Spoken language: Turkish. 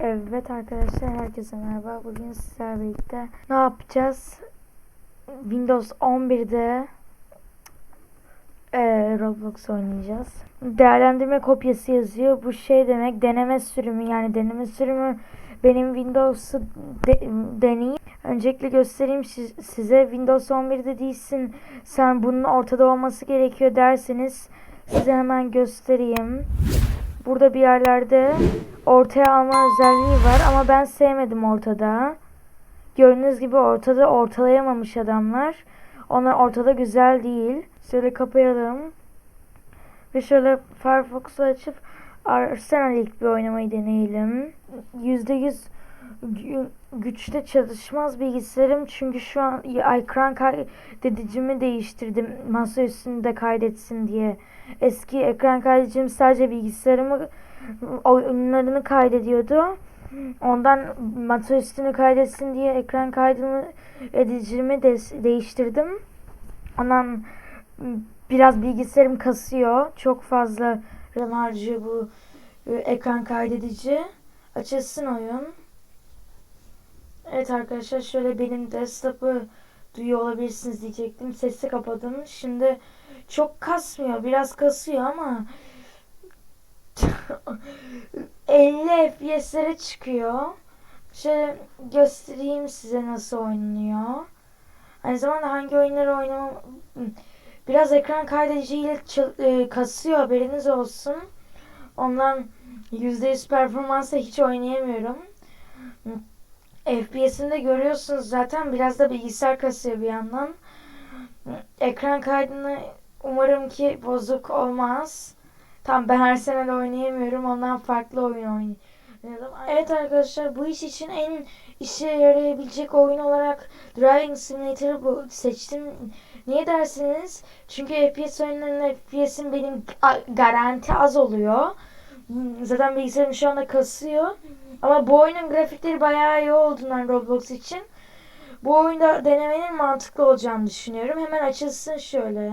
Evet arkadaşlar herkese merhaba. Bugün sizlerle birlikte ne yapacağız? Windows 11'de eee, Roblox oynayacağız. Değerlendirme kopyası yazıyor. Bu şey demek deneme sürümü yani deneme sürümü benim Windows'u de, deneyeyim. Öncelikle göstereyim siz- size Windows 11'de değilsin. Sen bunun ortada olması gerekiyor derseniz size hemen göstereyim. Burada bir yerlerde ortaya alma özelliği var ama ben sevmedim ortada. Gördüğünüz gibi ortada ortalayamamış adamlar. Onlar ortada güzel değil. Şöyle kapayalım. Ve şöyle Firefox'u açıp Arsenal ilk bir oynamayı deneyelim. %100 gü- güçte çalışmaz bilgisayarım çünkü şu an ekran kaydedicimi değiştirdim masa üstünde kaydetsin diye. Eski ekran kaydedicim sadece bilgisayarımı oyunlarını kaydediyordu. Ondan masa üstünü kaydetsin diye ekran kaydımı edicimi de değiştirdim. Ondan biraz bilgisayarım kasıyor. Çok fazla RAM harcıyor bu e, ekran kaydedici. Açılsın oyun. Evet arkadaşlar şöyle benim desktop'ı duyuyor olabilirsiniz diyecektim. Sesi kapadım. Şimdi çok kasmıyor. Biraz kasıyor ama 50 FPS'lere çıkıyor. Şöyle göstereyim size nasıl oynanıyor. Aynı zamanda hangi oyunları oynamam biraz ekran kaydediciyle e, kasıyor haberiniz olsun. Ondan %100 performansla hiç oynayamıyorum. FPS'ini de görüyorsunuz zaten biraz da bilgisayar kasıyor bir yandan. Ekran kaydını umarım ki bozuk olmaz. Tam ben her sene de oynayamıyorum. Ondan farklı oyun oynuyorum. Evet arkadaşlar bu iş için en işe yarayabilecek oyun olarak Driving Simulator'ı seçtim. Niye dersiniz? Çünkü FPS oyunlarında FPS'im benim garanti az oluyor. Zaten bilgisayarım şu anda kasıyor. Ama bu oyunun grafikleri bayağı iyi olduğundan Roblox için bu oyunda denemenin mantıklı olacağını düşünüyorum. Hemen açılsın şöyle.